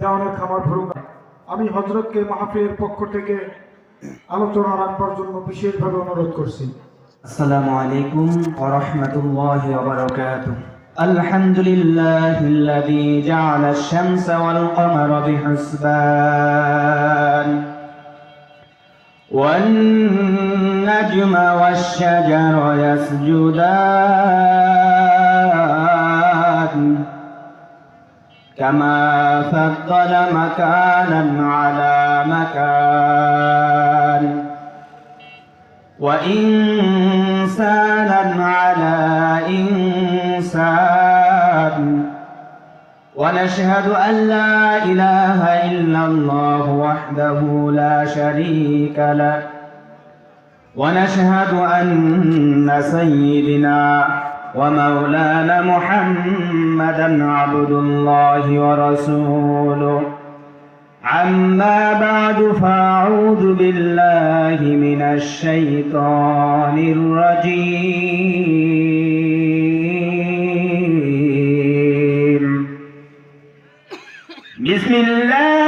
দেওয়ানের খামার ভরুঙ্গা আমি হজরতকে মাহফিলের পক্ষ থেকে আলোচনা রাখবার জন্য বিশেষভাবে অনুরোধ করছি السلام عليكم ورحمة الله وبركاته الحمد لله الذي جعل الشمس والقمر بحسبان والنجم والشجر يسجدان كما فضل مكانا على مكان وإنسانا على إنسان ونشهد أن لا إله إلا الله وحده لا شريك له ونشهد أن سيدنا ومولانا محمدا عبد الله ورسوله. عما بعد فأعوذ بالله من الشيطان الرجيم. بسم الله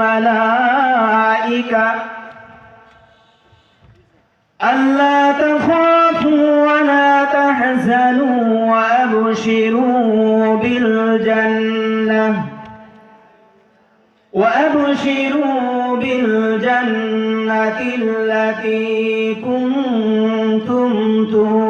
الملائكة. ألا تخافوا ولا تحزنوا وأبشروا بالجنة. وأبشروا بالجنة التي كنتم توعدون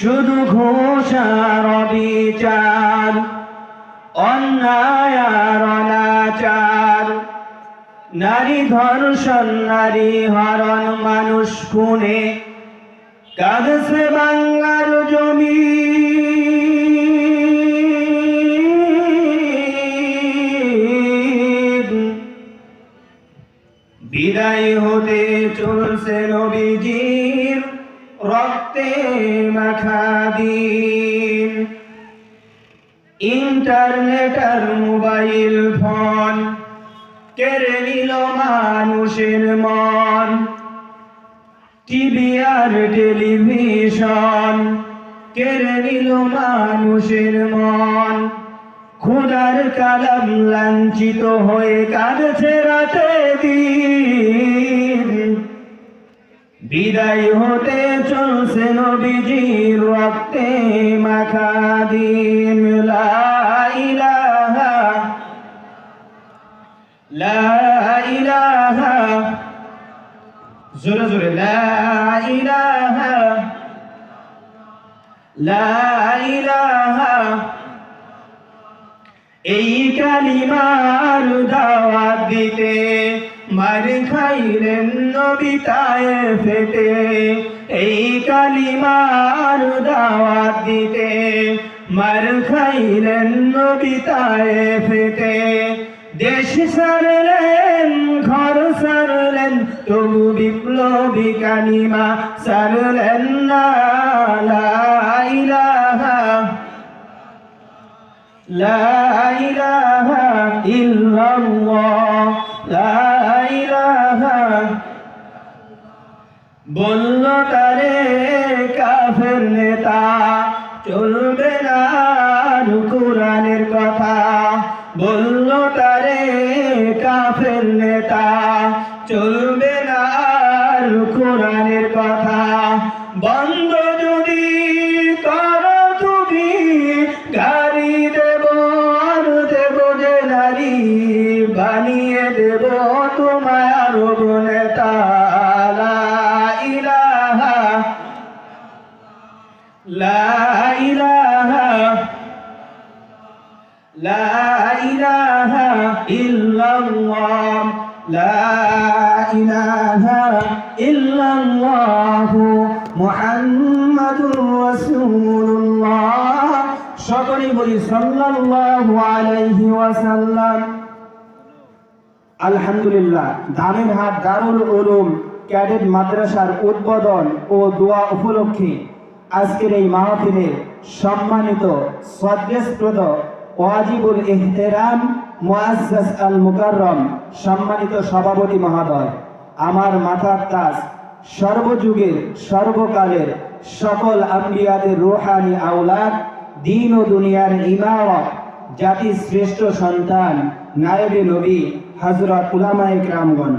শুধু ঘোষার বিচার অন্যায় অনাচার। নারী ধর্ষণ, নারী হরণ, মানুষ খুনে, কাঁদছে বাংলার জমি। বিদায় হতে চলছে রক্তে মাখা ইন্টারনেট আর মোবাইল ফোন কেড়ে নিল মানুষের মন। টিভি আর টেলিভিশন কেড়ে নিল মানুষের মন। খুদার কালাম লাঞ্ছিত হয়ে কাঁদছে রাতে দিন। বিদায় হতে চলছে নবীজির রক্তে মাখা দিন। জোরে জোরে, লা এই কালিমার দাওয়াত দিতে মার তায় ফেটে, এই কালিমার দাওয়াত দিতে মার খাইলেন নবী তায় ফেটে। দেশ সারলেন, ঘর সারলেন, তবু বিপ্লবী কালিমা সারলেন লাইলাহা ইল্লাল্লাহ লাইলাহা বলল তারে কাফের নেতা চলবে না লা ইলাহা লা ইলাহা ইল্লাল্লাহ, লা ইলাহা ইল্লাল্লাহ মুহাম্মাদুর রাসূলুল্লাহ। সকলেই বলি সাল্লাল্লাহু আলাইহি ওয়াসাল্লাম। আলহামদুলিল্লাহ ধানেরহাট দারুল উলুম, ক্যাডেট মাদ্রাসার উদ্বোধন ও দোয়া উপলক্ষে আজকের এই মাহফিলের সম্মানিত শ্রদ্ধেয়প্রদ ওয়াজিবুল ইহতেরাম মুআজ্জাজ আল মুকাররম সম্মানিত সভাপতি মহোদয়, আমার মাথার তাজ, সর্বযুগের, সর্বকালের সকল আম্বিয়াদের রোহানি আওলাদ, দিন ও দুনিয়ার ইমারত জাতির শ্রেষ্ঠ সন্তান, নায়েবে নবী হজরত উলামায়ে রামগণ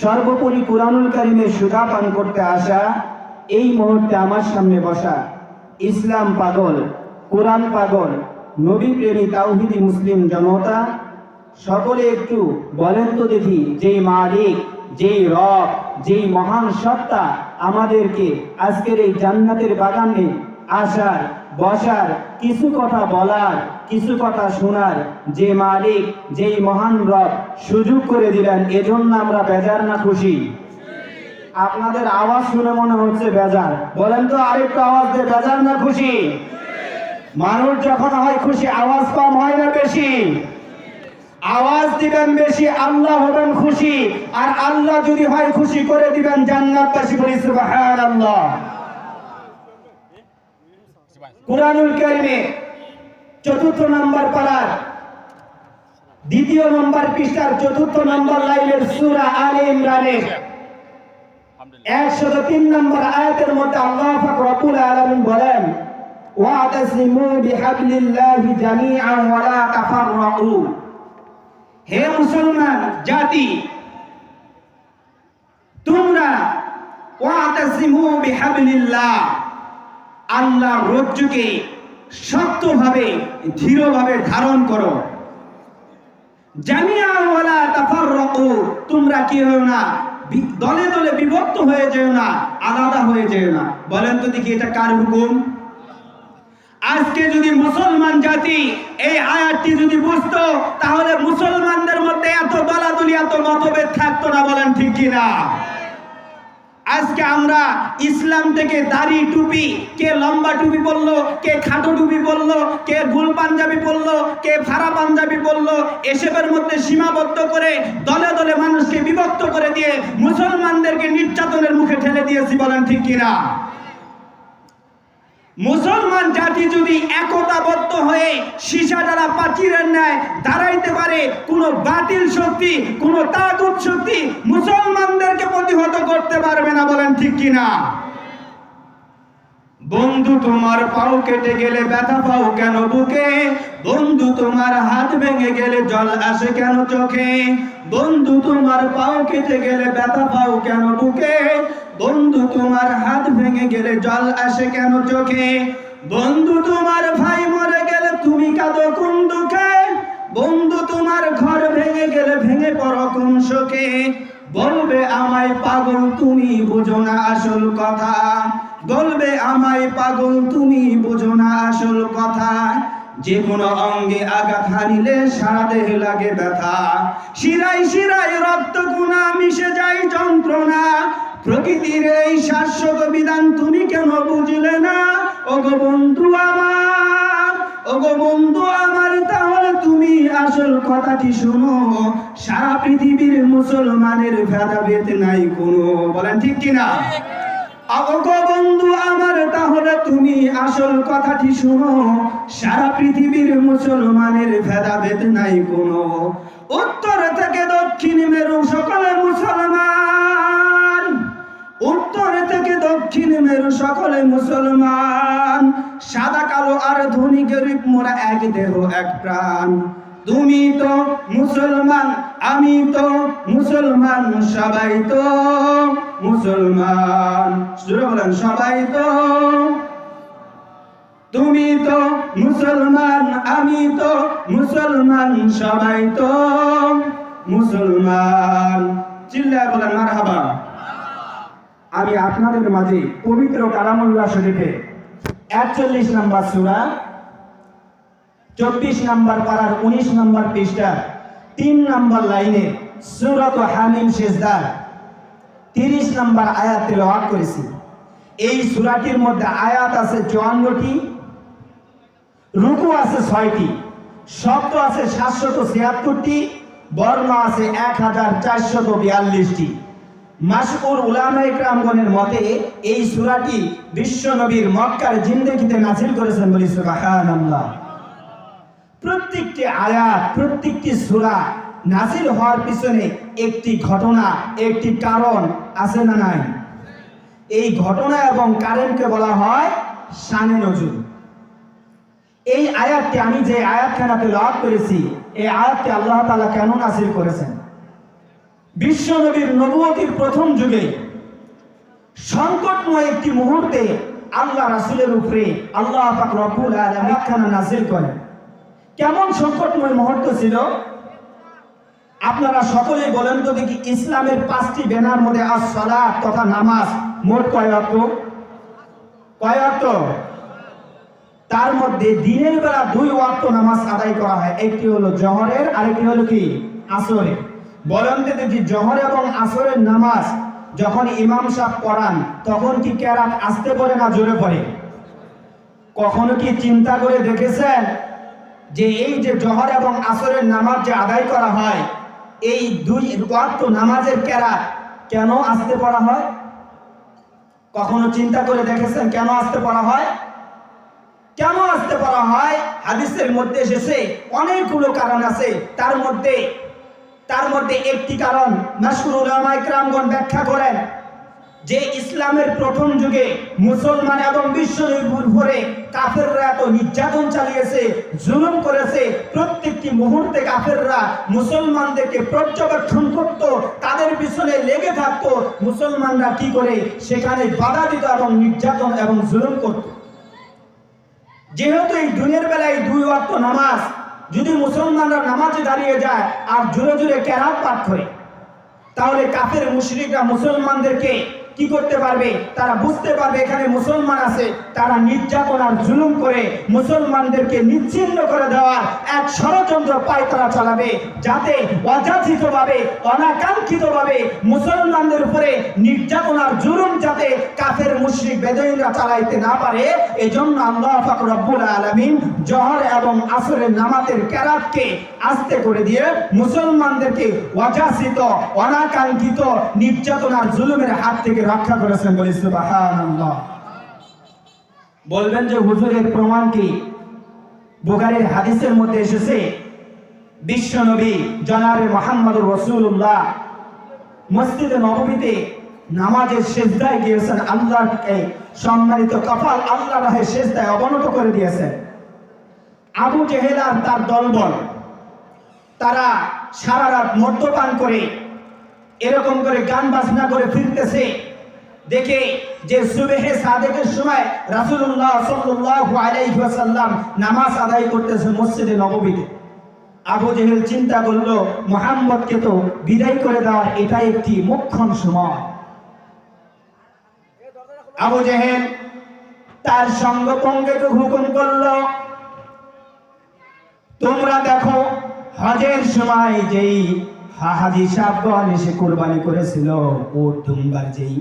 সর্বোপরি কুরআনুল কারিমের সুধা পান করতে আসা এই মুহূর্তে আমার সামনে বসা ইসলাম পাগল, কোরআন পাগল, নবী প্রেমী তাওহিদি মুসলিম জনতা, সকলে একটু বলেন তো দেখি, যেই মালিক, যেই রব, যেই মহান সত্তা আমাদেরকে আজকের এই জান্নাতের বাগানে আসার, বসার, কিছু কথা বলার, কিছু কথা শোনার যে মালিক, যেই মহান রব সুযোগ করে দিলেন, এজন্য আমরা বেজার না খুশি। আপনাদের আওয়াজ শুনে মনে হচ্ছে বেজার। বলেন তো, আরেকটু আওয়াজ দিয়ে বেজার না খুশি? মানুষ যখন হয় খুশি, আওয়াজ কম হয় না বেশি? আওয়াজ দিবেন বেশি, আল্লাহ হবেন খুশি। আর আল্লাহ যদি হয় খুশি করে দিবেন জান্নাত জান্নাতবাসী বলি সুবহানাল্লাহ। কুরআনুল কারিমে চতুর্থ নম্বর পারার দ্বিতীয় নম্বর পৃষ্ঠার চতুর্থ নম্বর লাইনের সুরা আলে ইমরানের একশত তিন নম্বর আয়াতের মধ্যে আল্লাহ রব্বুল আলামিন বলেন ওয়াতাসিমু বিহাবলিল্লাহি জামিআন ওয়া লা তাফাররাকু। হে মুসলমান জাতি, তোমরা বিহাবলিল্লাহ। রজ্জুকে শক্তভাবে, দৃঢ়ভাবে ধারণ করো। জামিয়া ওয়ালা তাফাররাকু। তোমরা কি হও না? দলে দলে বিভক্ত হয়ে যেও না, আলাদা হয়ে যেও না। বলেন তো দেখি এটা কার হুকুম? আজকে যদি মুসলমান জাতি এই আয়াতটি যদি বুঝত, তাহলে মুসলমানদের মধ্যে এত দলাদলি, এত মতভেদ থাকতো না বলেন ঠিক কিনা? আজকে আমরা ইসলাম থেকে দাড়ি টুপি, কে লম্বা টুপি পরল, কে খাটো টুপি বলল কে গুল পাঞ্জাবি পরল, কে ফাড়া পাঞ্জাবি পরল, এসবের মধ্যে সীমাবদ্ধ করে দলে দলে মানুষকে বিভক্ত করে দিয়ে মুসলমানদেরকে নির্যাতনের মুখে ঠেলে দিয়েছি, বলেন ঠিক কিনা? মুসলমান জাতি যদি একতাবদ্ধ হয়ে সীসা দ্বারা প্রাচীরের ন্যায় দাঁড়াইতে পারে, কোনো বাতিল শক্তি, কোনো তাগুত শক্তি মুসলমানদেরকে প্রতিহত করতে পারবে না বলেন ঠিক কিনা? বন্ধু, তোমার পাও কেটে গেলে ব্যথা পাও কেন বুকে? বন্ধু, তোমার হাত ভেঙে গেলে জল আসে কেন চোখে? বন্ধু, তোমার পাও কেটে গেলে ব্যথা পাও কেন বুকে? বন্ধু, তোমার হাত ভেঙে গেলে জল আসে কেন চোখে? বন্ধু, তোমার ভাই মরে গেলে তুমি কাঁদো কোন দুঃখে? বন্ধু, তোমার ঘর ভেঙে গেলে ভেঙে পড়ো কোন শোকে? বলবে আমায় পাগল, তুমি বুঝো না আসল কথা। বলবে আমায়, পাগল, তুমি বুঝো না আসল কথা। যে কোনো অঙ্গে আঘাত হানিলে সারা দেহে লাগে ব্যথা। শিরাই শিরাই রক্ত গুণা মিশে যায় যন্ত্রণা। প্রকৃতির এই শাশ্বত বিধান তুমি কেন বুঝলে না? ওগো বন্ধু আমার, ওগো বন্ধু আমার, তাহলে তুমি আসল কথাটি শোনো। সারা পৃথিবীর মুসলমানের ভেদাভেদ নাই কোনো। বলেন ঠিক কিনা? আগো বন্ধু আমার, তাহলে তুমি আসল কথাটি শোনো। সারা পৃথিবীর মুসলমানের ভেদাভেদ নাই কোনো। উত্তর থেকে দক্ষিণ মেরু সকলে মুসলমান। উত্তর থেকে দক্ষিণ মেরু সকলে মুসলমান। সাদা, কালো আর ধনী গরিব, মোরা এক দেহ, এক প্রাণ। তুমি তো মুসলমান আমি তো মুসলমান, সবাই তো মুসলমান। জোরে বলেন, সবাই তো। তুমি তো মুসলমান, আমি তো মুসলমান, সবাই তো মুসলমান। চিল্লায় বলেন, মারহাবা। আমি আপনাদের মাঝে পবিত্র কালামুল্লাহ শরীফে একচল্লিশ নম্বর সুরা, চব্বিশ নম্বর পাড়ার উনিশ নম্বর পৃষ্ঠা তিন নম্বর লাইনে সুরত হামিম শেষদার তিরিশ নম্বর আয়াত তেলাওয়াত করেছি। এই সূরাটির মধ্যে আয়াত আছে চুয়ান্নটি, রুকু আছে ছয়টি, শব্দ আছে সাতশত ছিয়াত্তরটি, বর্ণ আছে এক হাজার চারশত বিয়াল্লিশটি। মাসুর উলামা মতে এই সূরাটি বিশ্ব নবীর মক্কার জিন্দেগিতে নাজিল করেছেন বলি সুবহানাল্লাহ। প্রত্যেকটি আয়াত, প্রত্যেকটি সূরা নাজিল হওয়ার পিছনে একটি ঘটনা, একটি কারণ আছে না নাই? এই ঘটনা এবং কারণকে বলা হয় শানে নজুল। এই আয়াতটি, আমি যে আয়াতখানাতে লাভ করেছি, এই আয়াতটি আল্লাহ তাআলা কেন নাজিল করেছেন? বিশ্ব নবীর নবুয়তির প্রথম যুগে সংকটময় একটি মুহূর্তে আল্লাহ রাসুলের উপরে আল্লাহ আলামিন খানা নাজিল করেন? কেমন সংকটময় মুহূর্ত ছিল? আপনারা সকলেই বলেন তো দেখি ইসলামের পাঁচটি ব্যানার মধ্যে আস সালাত তথা নামাজ মোট কয় অক্ট কয় অক্ট তার মধ্যে দিনের বেলা দুই ওয়াক্ত নামাজ আদায় করা হয়। একটি হলো জহরের, আরেকটি হলো কি? আসরের। বলেন তো দেখি জহর এবং আসরের নামাজ যখন ইমাম সাহেব পড়ান, তখন কি কেরাত আসতে পড়ে না জোরে পড়ে? কখনো কি চিন্তা করে দেখেছেন? যে এই যে জহর এবং আসরের নামাজ যে আদায় করা হয়, এই দুই ওয়াক্ত নামাজের কেরাত কেন আসতে পড়া হয়? কখনো চিন্তা করে দেখেছেন কেন আসতে পড়া হয়? কেন আসতে পড়া হয়? হাদিসের মধ্যে এসেছে, অনেকগুলো কারণ আছে। তার মধ্যে তার মধ্যে একটি কারণ মাসকুর উলামা ইকরামগণ ব্যাখ্যা করেন। যে ইসলামের প্রথম যুগে মুসলমান এবং বিশ্বের উপরে কাফেররা এত নির্যাতন চালিয়েছে, জুলুম করেছে, প্রত্যেকটি মুহূর্তে কাফেররা মুসলমানদেরকে পর্যবেক্ষণ করত, তাদের পিছনে লেগে থাকতো। মুসলমানরা কি করে? সেখানে বাধা দিত এবং নির্যাতন এবং জুলুম করতো। যেহেতু এই দিনের বেলায় দুই অর্থ নামাজ, যদি মুসলমানরা নামাজে দাঁড়িয়ে যায় আর জোরে জোরে কেরাত পাঠ করে, তাহলে কাফের মুশরিকরা মুসলমানদেরকে কি করতে পারবে? তারা বুঝতে পারবে এখানে মুসলমান আছে। তারা নির্যাতন আর জুলুম করে মুসলমানদেরকে নিচ্ছিন্ন করে দেওয়ার এক ষড়যন্ত্র পায় তারা চালাবে, যাতে অযাচিতভাবে, অনাকাঙ্ক্ষিতভাবে মুসলমানদের উপরে নির্যাতন আর জুলুম যাতে কাফের, মুশরিক বেদইনরা চালাইতে না পারে, এজন্য আল্লাহ পাক রব্বুল আলামিন জহর এবং আসরের নামাজের কেরাতকে আস্তে করে দিয়ে মুসলমানদেরকে অযাচিত, অনাকাঙ্ক্ষিত নির্যাতন আর জুলুমের হাত থেকে রক্ষা করেছেন বলি বলবেন যে হুজুরের প্রমাণ কি? বুখারীর হাদিসের মধ্যে এসেছে, বিশ্ব নবী জনাবে মোহাম্মদুর রসুল্লাহ মসজিদে নবমীতে নামাজের শেষদায় গিয়েছেন আল্লাহকে সম্মানিত কপাল আল্লাহ শেষদায় অবনত করে দিয়েছেন। আবু জেহেল তার দলবল, তারা সারা রাত মদ্যপান করে, এরকম করে গান বাজনা করে ফিরতেছে। দেখে যে সুবেহে সাদেকের সময় রাসূলুল্লাহ সাল্লাল্লাহু আলাইহি ওয়াসাল্লাম নামাজ আদায় করতেছে মসজিদে নববীতে। আবু জেহেল চিন্তা করল, মোহাম্মদকে তো বিদায় করে দেওয়ার এটাই একটি মুখ্যম সময়। আবু জেহেল তার সঙ্গপঙ্গকে হুকুম করল, তোমরা দেখো, হজের সময় যেই হাহাজি সাহগণ এসে কোরবানি করেছিল, ওর দুম্বার যেই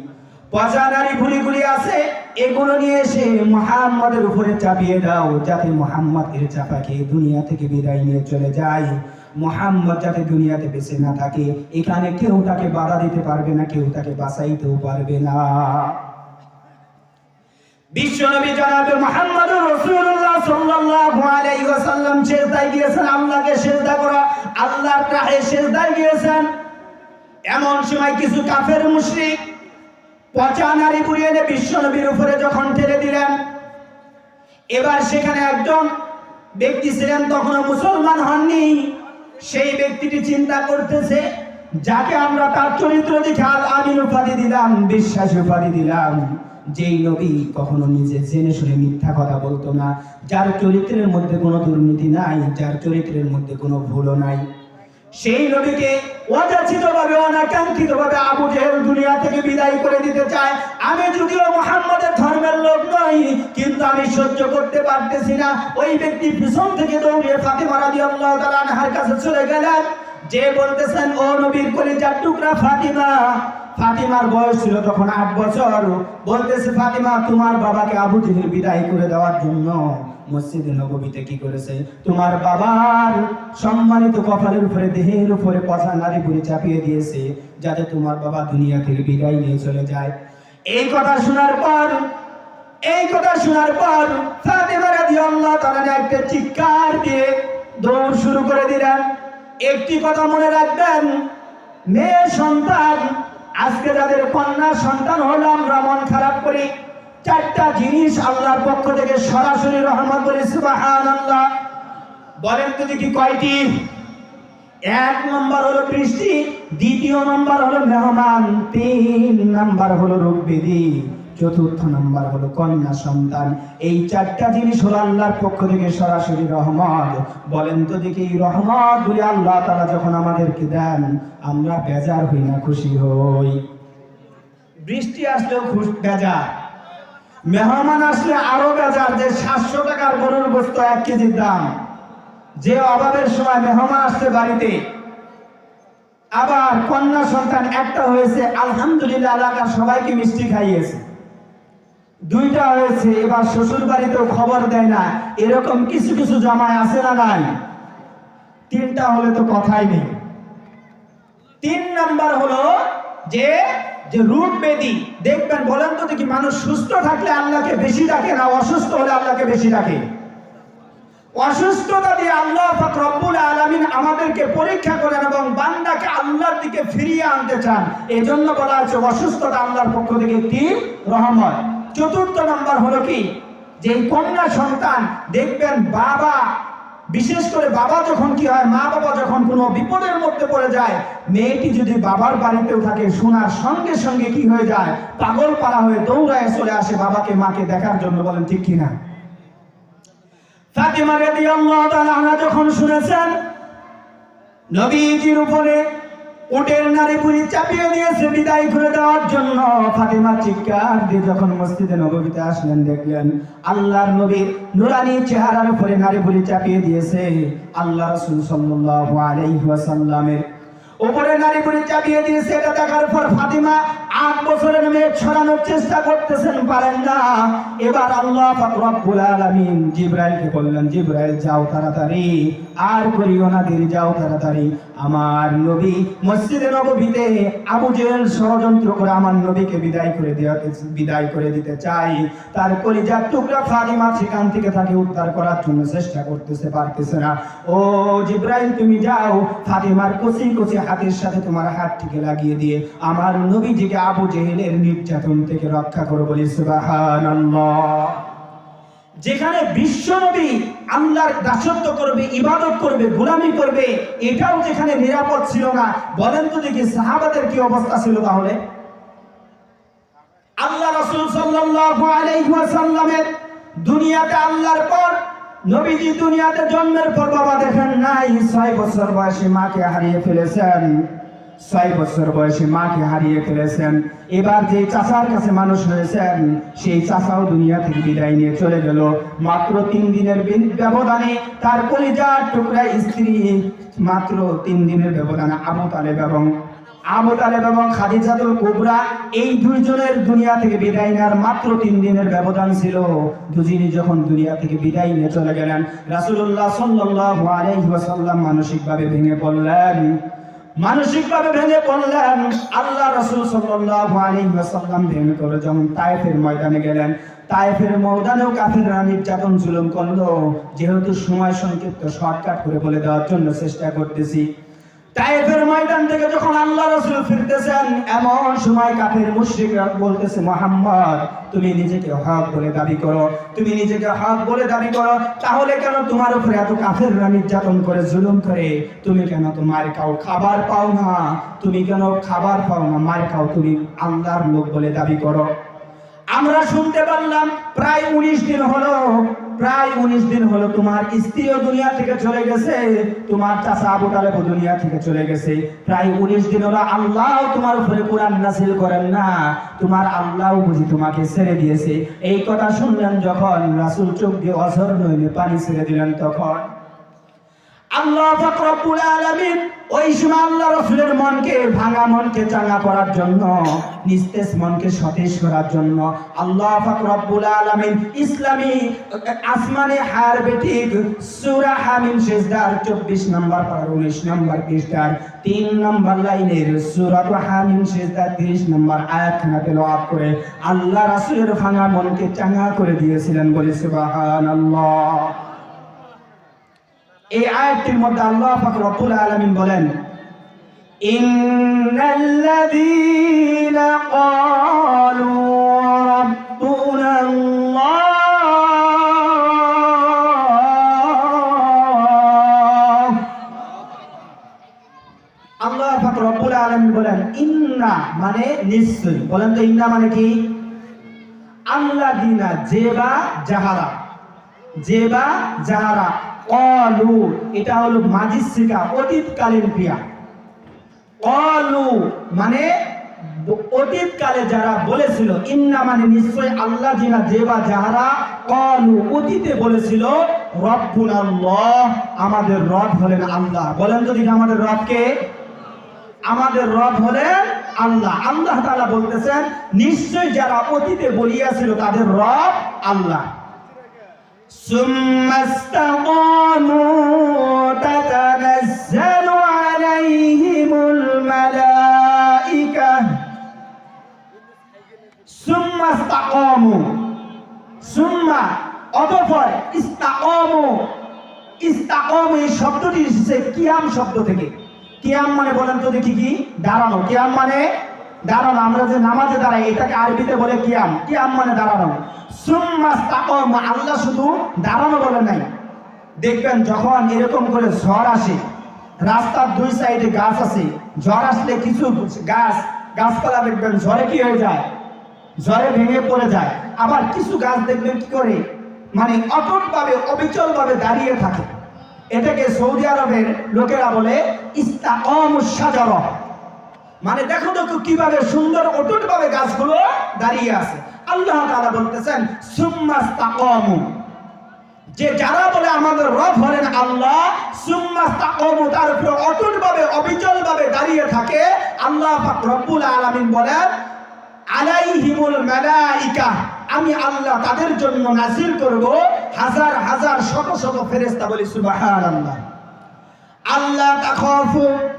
পচানারি ভুলিগুলি আছে, এগুলো নিয়ে এসে মোহাম্মদের উপরে চাপিয়ে দাও, যাতে মোহাম্মদ এর খেয়ে দুনিয়া থেকে বিদায় নিয়ে চলে যায়। মোহাম্মদ যাতে দুনিয়াতে বেঁচে না থাকে, এখানে কেউ তাকে বাধা দিতে পারবে না, কেউ তাকে বাঁচাইতেও পারবে না। বিশ্বনবী জনাবে মুহাম্মদুর রাসূলুল্লাহ সাল্লাল্লাহু আলাইহি ওয়াসাল্লাম সেজদায় গিয়েছেন, আল্লাহকে সেজদা করা, আল্লাহর রাহে সেজদায় গিয়েছেন। এমন সময় কিছু কাফের মুশরিক পচা নারী পুড়িয়ে এনে বিশ্বনবীর উপরে যখন ঠেলে দিলেন, এবার সেখানে একজন ব্যক্তি ছিলেন, তখনও মুসলমান হননি। সেই ব্যক্তিটি চিন্তা করতেছে, যাকে আমরা তার চরিত্র দেখে আমিন উপাধি দিলাম, বিশ্বাস উপাধি দিলাম। যেই নবী কখনো নিজে জেনে শুনে মিথ্যা কথা বলতো না। যার চরিত্রের মধ্যে কোনো দুর্নীতি নাই, যার চরিত্রের মধ্যে কোনো ভুলও নাই। সেই নবীকে অযাচিত ভাবে অনাকাঙ্ক্ষিত ভাবে আবু জেহেল দুনিয়া থেকে বিদায় করে দিতে চায়। আমি যদিও মোহাম্মদের ধর্মের লোক নই, কিন্তু আমি সহ্য করতে পারতেছি না। ওই ব্যক্তি পিছন থেকে দৌড়িয়ে ফাতেমা রাদিয়াল্লাহু তাআলা আনহার কাছে চলে গেলেন। যে বলতেছেন, ও নবীর কলিজার টুকরা ফাতিমা। ফাতিমার বয়স ছিল তখন আট বছর। বলতেছে, ফাতিমা, তোমার বাবাকে আবু জেহেল বিদায় করে দেওয়ার জন্য মসজিদে নববীতে কি করেছে? তোমার বাবার সম্মানিত কপালের উপরে, দেহের উপরে পচা নারী পুরি চাপিয়ে দিয়েছে, যাতে তোমার বাবা দুনিয়া থেকে বিদায় নিয়ে চলে যায়। এই কথা শোনার পর, এই কথা শোনার পর ফাতেমা রাদিয়াল্লাহু তাআলা একটা চিৎকার দিয়ে দৌড় শুরু করে দিলেন। একটি কথা মনে রাখবেন, মেয়ে সন্তান, আজকে যাদের কন্যা সন্তান হলো, আমরা মন খারাপ করি। চারটা জিনিস আল্লাহর পক্ষ থেকে সরাসরি রহমত বলি, সুবহানাল্লাহ। বলেন তো দেখি কয়টি? এক নম্বর হলো বৃষ্টি, দ্বিতীয় নম্বর হলো মেহমান, তিন নম্বর হলো রোগ ব্যাধি চতুর্থ নম্বর হলো কন্যা সন্তান। এই চারটা জিনিস হলো আল্লাহর পক্ষ থেকে সরাসরি রহমত। বলেন তো দেখি, এই রহমত বলে আল্লাহ তারা যখন আমাদেরকে দেন, আমরা বেজার হই না, খুশি হই। বৃষ্টি আসলেও খুশ, বেজার। মেহমান আসলে আরও বেজার যে সাতশো টাকার গরুর বস্তু এক কেজির দাম। যে অভাবের সময় মেহমান আসছে বাড়িতে, আবার কন্যা সন্তান একটা হয়েছে, আলহামদুলিল্লাহ এলাকার সবাইকে মিষ্টি খাইয়েছে। দুইটা হয়েছে, এবার শ্বশুর বাড়িতেও খবর দেয় না, এরকম কিছু কিছু জামাই আছে না নাই? তিনটা হলে তো কথাই নেই। তিন নাম্বার হলো যে যে রূপ বেদি, দেখবেন বলেন তো দেখি মানুষ সুস্থ থাকলে আল্লাহকে বেশি ডাকে না অসুস্থ হলে আল্লাহকে বেশি ডাকে? অসুস্থতা দিয়ে আল্লাহ রব্বুল আলামিন আমাদেরকে পরীক্ষা করেন এবং বান্দাকে আল্লাহর দিকে ফিরিয়ে আনতে চান। এই জন্য বলা হচ্ছে অসুস্থতা আল্লাহর পক্ষ থেকে একটি রহমত। চতুর্থ নম্বর হলো কি? যে কন্যা সন্তান, দেখবেন বাবা বিশেষ করে বাবা যখন কি হয়, মা বাবা যখন কোনো বিপদের মধ্যে পড়ে যায়, মেয়েটি যদি বাবার বাড়িতেও থাকে, শোনার সঙ্গে সঙ্গে কি হয়ে যায় পাগল পাড়া হয়ে দৌড়ায় চলে আসে বাবাকে, মাকে দেখার জন্য বলেন, ঠিক কিনা? ফাতেমা রাদিয়াল্লাহু তাআলা যখন শুনেছেন, নবীজির উপরে উটের নারী পুরি চাপিয়ে দিয়েছে বিদায় করে দেওয়ার জন্য। ফাতেমা চিৎকার দিয়ে যখন মসজিদে নবীতে আসলেন, দেখলেন আল্লাহর নবীর নুরানি চেহারার উপরে নারী পুরি চাপিয়ে দিয়েছে। আল্লাহ রসুল সাল্লাহ আলাইহি উপরে নারী পুরি চাপিয়ে দিয়েছে, এটা দেখার পর ফাতিমা আট বছরের মেয়ে ছড়ানোর চেষ্টা করতেছেন, পারেন না। এবার আল্লাহ পাক রব্বুল আলামিন জিব্রাইলকে বললেন, জিব্রাইল, যাও তাড়াতাড়ি। আর করিও না, দেরি, যাও তাড়াতাড়ি। আমার নবী মসজিদে নববীতে আবু জেহেল ষড়যন্ত্র করে আমার নবীকে বিদায় করে দেওয়া বিদায় করে দিতে চাই। তার কলিজার টুকরা ফাতিমা সেখান থেকে তাকে উদ্ধার করার জন্য চেষ্টা করতেছে, পারতেছে না। ও জিব্রাইল, তুমি যাও। ফাতিমার কচি কচি হাতের সাথে তোমার হাতটিকে লাগিয়ে দিয়ে আমার নবীজিকে আবু জেহেলের নির্যাতন থেকে রক্ষা করো বলি যেখানে বিশ্ব নবী আল্লাহর দাসত্ব করবে, ইবাদত করবে, গোলামি করবে, এটাও যেখানে নিরাপদ ছিল না, বলেন তো দেখি সাহাবাদের কি অবস্থা ছিল তাহলে? আল্লাহ রসুল সাল্লাল্লাহু আলাইহি দুনিয়াতে আল্লাহর পর নবীজি দুনিয়াতে জন্মের পর বাবা দেখেন নাই, ছয় বছর বয়সে মাকে হারিয়ে ফেলেছেন। ছয় বছর বয়সে মাকে হারিয়ে ফেলেছেন। এবার যে চাচার কাছে মানুষ হয়েছেন, সেই চাচাও দুনিয়া থেকে বিদায় নিয়ে চলে গেল। মাত্র তিন দিনের ব্যবধানে তার কলিজার টুকরা স্ত্রী, মাত্র তিন দিনের ব্যবধানে আবু তালেব এবং আবু তালেব এবং খাদিজাতুল কুবরা এই দুইজনের দুনিয়া থেকে বিদায় নেওয়ার মাত্র তিন দিনের ব্যবধান ছিল। দুজনই যখন দুনিয়া থেকে বিদায় নিয়ে চলে গেলেন, রাসূলুল্লাহ সাল্লাল্লাহু আলাইহি ওয়াসাল্লাম মানসিকভাবে ভেঙে পড়লেন। মানসিকভাবে ভেঙে পড়লেন। আল্লাহ রাসূল ওয়াসাল্লাম ভেঙে পড়ে যখন তায়েফের ময়দানে গেলেন। তায়েফের ময়দানেও কাফেররা নির্যাতন জুলুম করল। যেহেতু সময় সংক্ষিপ্ত শর্টকাট করে বলে দেওয়ার জন্য চেষ্টা করতেছি। ময়দান থেকে যখন আল্লাহ ফিরতেছেন, এমন সময় বলতেছে তুমি নিজেকে বলে দাবি করো, তুমি নিজেকে বলে দাবি করো, তাহলে কেন তোমার উপরে এত নির্যাতন করে, জুলুম করে? তুমি কেন তোমার কাউ খাবার পাও না? তুমি কেন খাবার পাও না? মার খাও তুমি আল্লাহর লোক বলে দাবি করো? আমরা শুনতে পারলাম, প্রায় উনিশ দিন হলো প্রায় উনিশ দিন হলো তোমার স্ত্রীও দুনিয়া থেকে চলে গেছে, তোমার চাষা তালেব দুনিয়া থেকে চলে গেছে। প্রায় উনিশ দিন হলো আল্লাহ তোমার উপরে কোরআন নাসিল করেন না, তোমার আল্লাহ বুঝি তোমাকে ছেড়ে দিয়েছে। এই কথা শুনলেন যখন রাসুল চোখ দিয়ে অঝর নইলে পানি ছেড়ে দিলেন তখন। আল্লাহ পাক রব্বুল আলামিন ওই সময় আল্লাহ রাসূলের মনকে, ভাঙা মনকে চাঙ্গা করার জন্য, নিস্তেজ মনকে সতেজ করার জন্য আল্লাহ পাক রব্বুল আলামিন ইসলামী আসমানে হার বেঠিক সূরা হামিম সিজদার 24 নম্বর পারা 19 নম্বর পৃষ্ঠার 3 নম্বর লাইনের সূরা হামিম সিজদার 30 নম্বর আয়াতখানা তেলাওয়াত করে আল্লাহ রাসূলের ভাঙা মনকে চাঙ্গা করে দিয়েছিলেন বলে সুবহানাল্লাহ। এই আয়াতটির মধ্যে আল্লাহ পাক রব্বুল আলামিন বলেন, ইন্নাল্লাযীনা ক্বালু রাব্বুনা বলেন মানে নিশ্চয় বলেন তো মানে কি? যাহারা। যে যাহারা। কলু, এটা হলো মাজিদ শিকা অতীতকালীন ক্রিয়া। কলু মানে অতীতকালে যারা বলেছিল, ইন্না মানে নিশ্চয় আল্লাহ জিনা যে বা যাহারা কলু অতীতে বলেছিল, রব্বুন আল্লাহ, আমাদের রব হলেন আল্লাহ। বলেন তো দিদি আমাদের রবকে। আমাদের রব হলেন আল্লাহ। আল্লাহ তাআলা বলতেছেন, নিশ্চয় যারা অতীতে বলিয়াছিল তাদের রব আল্লাহ। ثم استقاموا تتنزل عليهم الملائكة ثم استقاموا ثم অতঃপর ইস্তাকামু ইস্তাকামু এই শব্দটি এসেছে কিয়াম শব্দ থেকে কিয়াম মানে বলেন তো দেখি কি দাঁড়ানো কিয়াম মানে দাঁড়ানো আমরা যে নামাজে দাঁড়াই এটাকে আরবিতে বলে কিয়াম কিয়াম মানে দাঁড়ানো সুম্মা ইস্তাকামু আল্লাহ শুধু দাঁড়ানো বলে নাই। দেখবেন যখন এরকম করে ঝড় আসে, রাস্তার দুই সাইডে গাছ আছে, ঝড় আসলে কিছু গাছ, গাছপালা দেখবেন ঝড়ে কি হয়ে যায়? ঝড়ে ভেঙে পড়ে যায়। আবার কিছু গাছ দেখবেন কি করে? মানে অটুট ভাবে অবিচল ভাবে দাঁড়িয়ে থাকে। এটাকে সৌদি আরবের লোকেরা বলে ইস্তাকম সাজার মানে দেখো তো কীভাবে সুন্দর অটুট ভাবে গাছগুলো দাঁড়িয়ে আছে। আল্লাহ তাআলা বলতেছেন সুম্মাস্তাকামু যে যারা বলে আমাদের রব হলেন আল্লাহ, সুম্মা তাকমু তার উপরে অটুট ভাবে অবিচল ভাবে দাঁড়িয়ে থাকে আল্লাহ পাক রব্বুল আলামিন বলেন, আলাইহিমুল মালাইকা, আমি আল্লাহ তাদের জন্য নাজিল করব হাজার হাজার শত শত ফেরেশতা বলি সুবহানাল্লাহ। আল্লাহ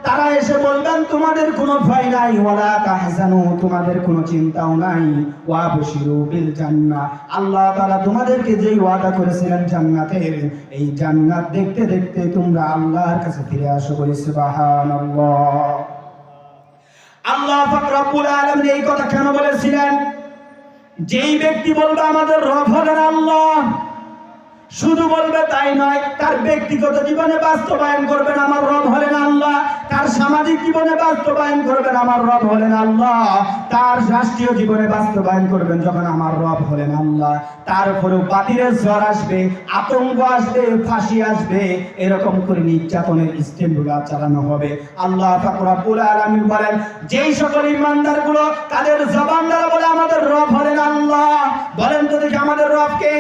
তারা এসে বলবেন তোমাদের কোনো ভয় নাই, ওয়ালা তাহজানু, তোমাদের কোনো চিন্তাও নাই। ওয়া বশিরু বিল জান্নাহ। আল্লাহ তাআলা তোমাদেরকে যেই ওয়াদা করেছিলেন জান্নাতের, এই জান্নাত দেখতে দেখতে তোমরা আল্লাহর কাছে ফিরে আসো বলি সুবহানাল্লাহ। আল্লাহ এই কথা কেন বলেছিলেন? যেই ব্যক্তি বলবে, আমাদের রব আল্লাহ। শুধু বলবে তাই নয়, তার ব্যক্তিগত জীবনে বাস্তবায়ন করবেন আমার রব হলেন আল্লাহ, তার সামাজিক জীবনে বাস্তবায়ন করবেন আমার রব হলেন আল্লাহ, তার রাষ্ট্রীয় জীবনে বাস্তবায়ন করবেন যখন আমার রব হলেন আল্লাহ, তার উপরেও বাতিলের জ্বর আসবে, আতঙ্ক আসবে, ফাঁসি আসবে, এরকম করে নির্যাতনের স্টেমগুলো চালানো হবে। আল্লাহ ফাকরাবুল আলামিন বলেন, যেই সকল ইমানদারগুলো তাদের জবান দ্বারা বলে আমাদের রব হলেন আল্লাহ, বলেন তো দেখি আমাদের রবকে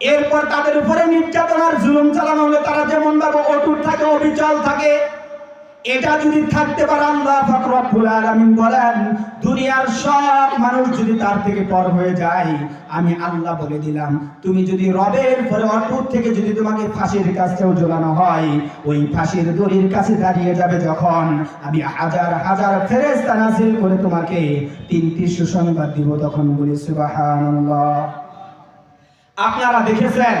এরপর তাদের উপরে নির্যাতন আর জুলুম চালানো হলে তারা যেমন ভাবে অটুট থাকে, অবিচল থাকে। এটা যদি থাকতে পারে বলেন, দুনিয়ার সব মানুষ যদি তার থেকে পর হয়ে যায়, আমি আল্লাহ বলে দিলাম, তুমি যদি রবের পরে অটুট থেকে যদি তোমাকে ফাঁসির কাছেও ঝোলানো হয়, ওই ফাঁসির দড়ির কাছে দাঁড়িয়ে যাবে যখন আমি হাজার হাজার ফেরেশতা নাজিল করে তোমাকে তিনটি সুসংবাদ দিব তখন বলি, সুবহানাল্লাহ। আপনারা দেখেছেন?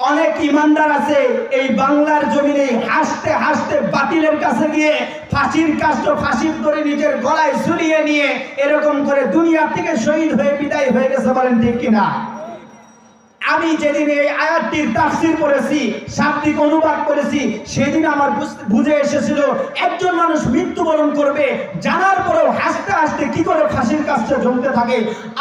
অনেক ইমানদার আছে এই বাংলার জমিনে হাসতে হাসতে বাতিলের কাছে গিয়ে ফাঁসির কাষ্ট ফাঁসির করে নিজের গলায় ঝুলিয়ে নিয়ে এরকম করে দুনিয়া থেকে শহীদ হয়ে বিদায় হয়ে গেছে বলেন ঠিক কিনা? আমি যেদিন এই আয়াতটির তাফসির করেছি শাব্দিক অনুবাদ করেছি, সেদিন আমার বুঝে এসেছিল, একজন মানুষ মৃত্যুবরণ করবে, জানার পরেও হাসতে হাসতে কি করে ফাঁসির কাজটা জমতে থাকে?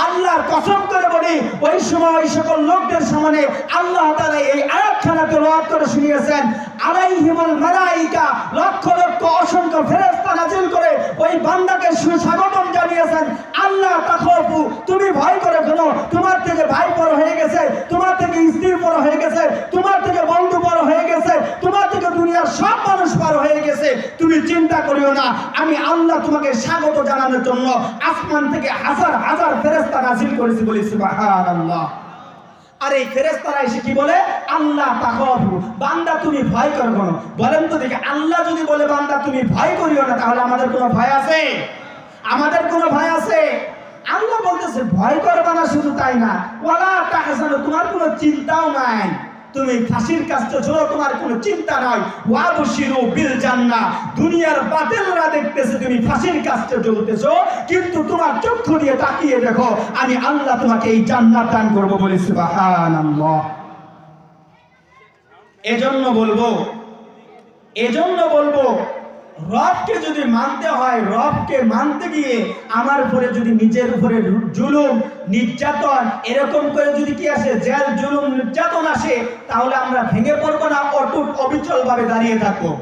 আল্লাহর কসম করে বলি, ওই সময় ওই সকল লোকদের সামনে আল্লাহ তাআলা এই আয়াতখানাকে রদ করে শুনিয়েছেন আলাইহিমুল মালাইকা, লক্ষ লক্ষ অসংখ্য ফেরেশতা নাজিল করে ওই বান্দাকে সুস্বাগতম জানিয়েছেন, আল্লাহ তাখাফু, তুমি ভয় করে কেন তোমার থেকে ভাই বড় হয়ে গেছে তোমার থেকে স্ত্রী বড় হয়ে গেছে, তোমার থেকে বন্ধু বড় হয়ে গেছে, তোমার থেকে দুনিয়ার সব মানুষ বড় হয়ে গেছে, তুমি চিন্তা করিও না, আমি আল্লাহ তোমাকে স্বাগত জানানোর জন্য আসমান থেকে হাজার হাজার ফেরেশতা নাজিল করেছি বলি সুবহানাল্লাহ। আর এই ফেরেস্তারা এসে কি বলে? আল্লাহ তাকাবু বান্দা তুমি ভয় করো কেন? বলেন তো দেখি, আল্লাহ যদি বলে বান্দা তুমি ভয় করিও না, তাহলে আমাদের কোনো ভয় আছে? আমাদের কোনো ভয় আছে? আল্লাহ বলতেছে, ভয় করবে না শুধু তাই না। ওয়ালা তাহসানু তোমার কোনো চিন্তাও নাই। তুমি ফাঁসির কাজটা ছোড়ো তোমার কোনো চিন্তা নাই। ওয়াবশিরু বিল জান্নাহ দুনিয়ার বাতিলরা দেখতেছে তুমি ফাঁসির কাজটা জ্বলতেছো কিন্তু তোমার চক্ষু দিয়ে তাকিয়ে দেখো, আমি আল্লাহ তোমাকে এই জান্নাত দান করব বলে সুবহানাল্লাহ। এজন্য বলব এজন্য বলব রবকে যদি মানতে হয়, রবকে মানতে গিয়ে আমার উপরে যদি নিজের উপরে জুলুম, নির্যাতন, এরকম করে যদি কি আসে, জেল, জুলুম, নির্যাতন আসে, তাহলে আমরা ভেঙে পড়ব না, অটুট অবিচল ভাবে দাঁড়িয়ে থাকব।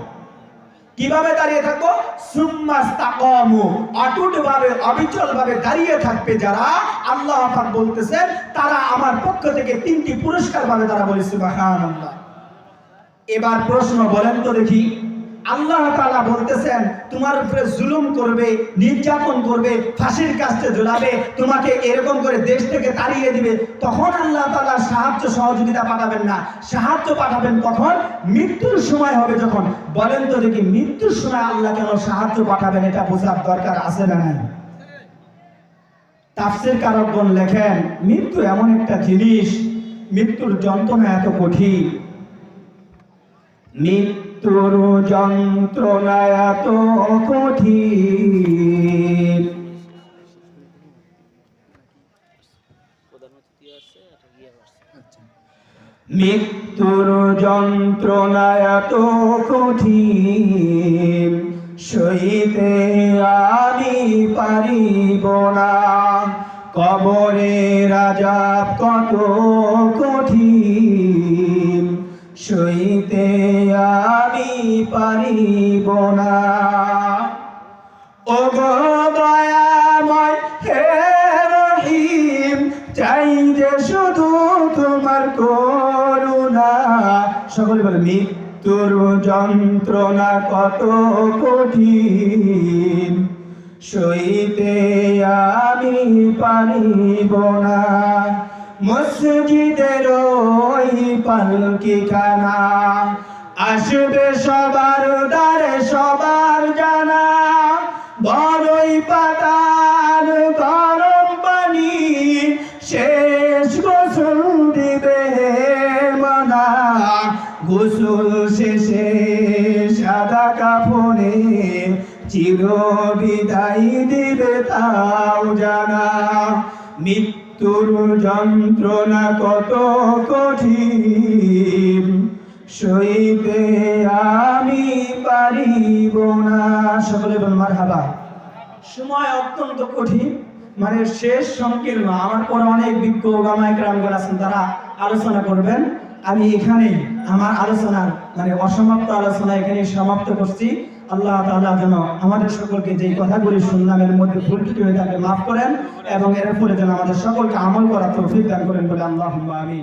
কীভাবে দাঁড়িয়ে থাকব? সুম্মাস্তাকামু অটুট ভাবে অবিচল দাঁড়িয়ে থাকবে যারা, আল্লাহ পাক বলতেছেন, তারা আমার পক্ষ থেকে তিনটি পুরস্কার পাবে তারা বলে, সুবহানাল্লাহ। এবার প্রশ্ন, বলেন তো দেখি। আল্লাহ তালা বলতেছেন, তোমার উপরে জুলুম করবে, নির্যাতন করবে, ফাঁসির কাছে ঝুলাবে, তোমাকে এরকম করে দেশ থেকে তাড়িয়ে দিবে। তখন আল্লাহ তালা সাহায্য সহযোগিতা পাঠাবেন না। সাহায্য পাঠাবেন কখন? মৃত্যুর সময় হবে যখন। বলেন তো দেখি, মৃত্যুর সময় আল্লাহ কেন সাহায্য পাঠাবেন, এটা বোঝার দরকার আছে না নাই? তাফসির কারকগণ লেখেন, মৃত্যু এমন একটা জিনিস, মৃত্যুর যন্ত্রণা এত কঠিন। মৃত্যুর যন্ত্রণা এত কঠিন। মৃত্যুর যন্ত্রণা এত কঠিন, সইতে আমি পারিব না। কবরে রাজা কত কঠিন। সইতে আমি পারিব না। ও দয়াময় হে রহিম, চাই যে শুধু তোমার করুণা। সকলে বলে, মৃত্যুর যন্ত্রণা কত কঠিন। সইতে আমি পারিব না। মসজিদের ওই পালকি খানা। আসবে সবার দ্বারে সবার জানা। বড়ই পাতার গরম পানি, শেষ গোসল দিবে মনা। গোসল শেষে সাদা কাপড়ে চির বিদায় দিবে তাও জানা। মৃত্যুর যন্ত্রণা কত কঠিন? সইতে আমি পারিব না। সকলে বল মার হাবা সময় অত্যন্ত কঠিন। মানে শেষ সংকীর্ণ। আমার পরে অনেক বিজ্ঞ আছেন, তারা আলোচনা করবেন। আমি এখানে আমার আলোচনার মানে অসমাপ্ত আলোচনা এখানে সমাপ্ত করছি। আল্লাহ তালা যেন আমাদের সকলকে যেই কথাগুলি শুনলাম, এর মধ্যে ভুল হয়ে থাকে, মাফ করেন এবং এর ফলে যেন আমাদের সকলকে আমল করা তৌফিক দান করেন বলে আল্লাহ আমি